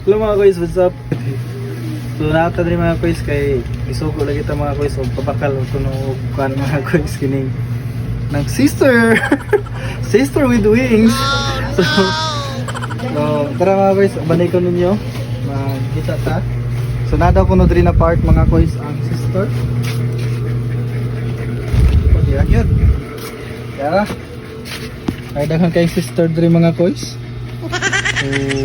Hello mga kois, what's up? So nakata rin mga kois kay isuko lagi ta mga kois o papakal o kuno kuan mga kois kining ng sister. Sister with wings. So, so tara mga kois banay ko ninyo. Magkita ta. So nadaw ko no diri na part mga kois ang sister. Pati yun. Tara. Ay daghan kay sister diri mga kois So,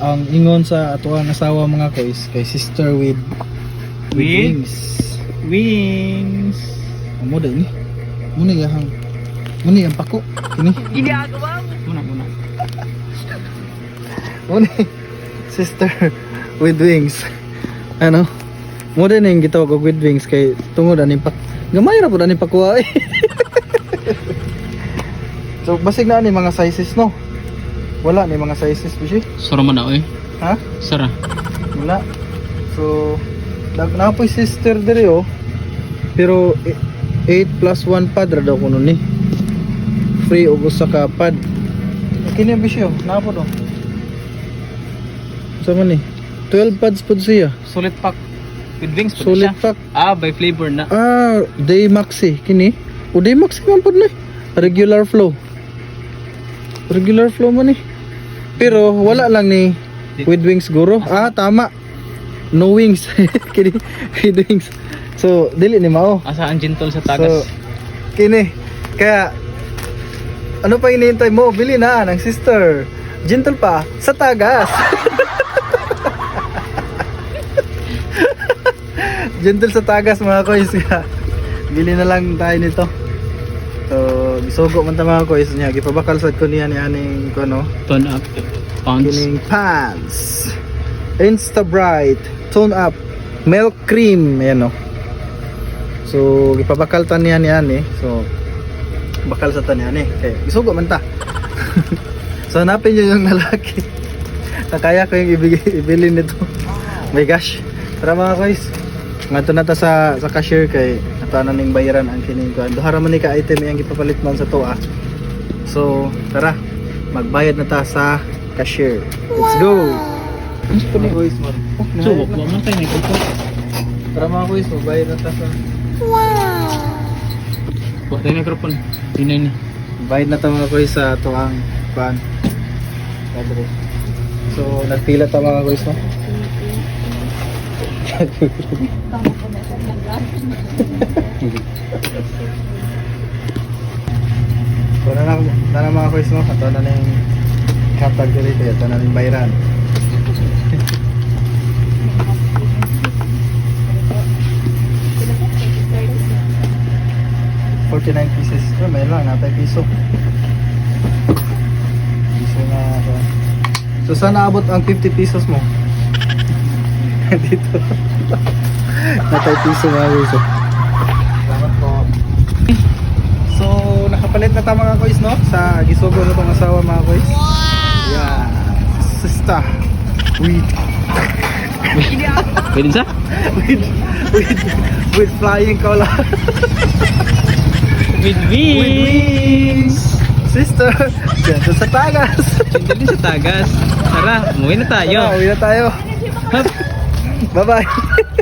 ang ingon sa atuang asawa mga kois kay sister with with wings. Wings. Amo din ni. Muni yahang. Muni ang pako. Kini. Muna, muna. Muni. Sister with wings. Ano? Mo din yung gitawag og with wings kay tungod ani pak. Gamay ra pud ani pakuha eh. so basig na ni mga sizes no. Wala ni mga sizes bishi. Sara man na, oy. Ha? Sara. Wala. So, nag napoy sister diri oh. Pero 8 plus 1 pad ra daw kuno ni. Free og usa ka pad. Kini ang bisyo, napo do. Sa man ni? 12 pads pud siya. Solid pack. With wings pa Solid siya. pack. Ah, by flavor na. Ah, day maxi kini. O day maxi man pud ni. Regular flow. Regular flow man ni. Pero wala lang ni with wings guro. Ah, tama. No wings. kini with wings. So, dili ni mao. Asa ang gentle sa So, tagas. kini. Kaya, ano pa hinihintay mo? Bili na ng sister. Gentle pa, sa tagas. Gentle sa tagas mga kois ka. Bili na lang tayo nito. So, bisugo man ta mga kois niya. Gipabakal sad ko niya ni aning ko no. Tone up. Pounds. Kining pants. Insta Bright. Tone up. Milk cream. Ayan no. So, gipabakal ta niya ni ani. So, bakal sa tanian eh. Kaya, isugo man ta. so, hanapin nyo yung lalaki. na kaya ko yung ibigay, ibili nito. My gosh. Tara mga guys. Ngadto na ta sa sa cashier kay na ning bayaran ang kining kuan. Duha ra man ni ka item yang gipapalit man sa toa. So, tara. Magbayad na ta sa cashier. Let's go. Ni guys mo? Oh, So, na. man may kuko. Tara mga guys, magbayad na ta sa Wag tayo microphone. Tinay ni. Bayad na ta mga guys sa ang pan. Padre. So, nagpila ta mga guys no? So, na na, na mga guys no? Ito na yung kapag dito. Ito na na yung bayaran. Forty-nine pieces. Oh, may lang, natay piso. Piso na ako. So sana abot ang 50 pesos mo? Dito. Natay piso mga guys. oh. Salamat po. So, nakapalit na ta mga guys, no? Sa gisugo na tong asawa mga guys. Yeah. Sista. With, Pwede sa? with, with, with flying color. With with wings. wings. Sister. Ganda sa tagas. Din sa tagas. Tara, umuwi na tayo. Tara, uwi na tayo. Hup. Bye-bye.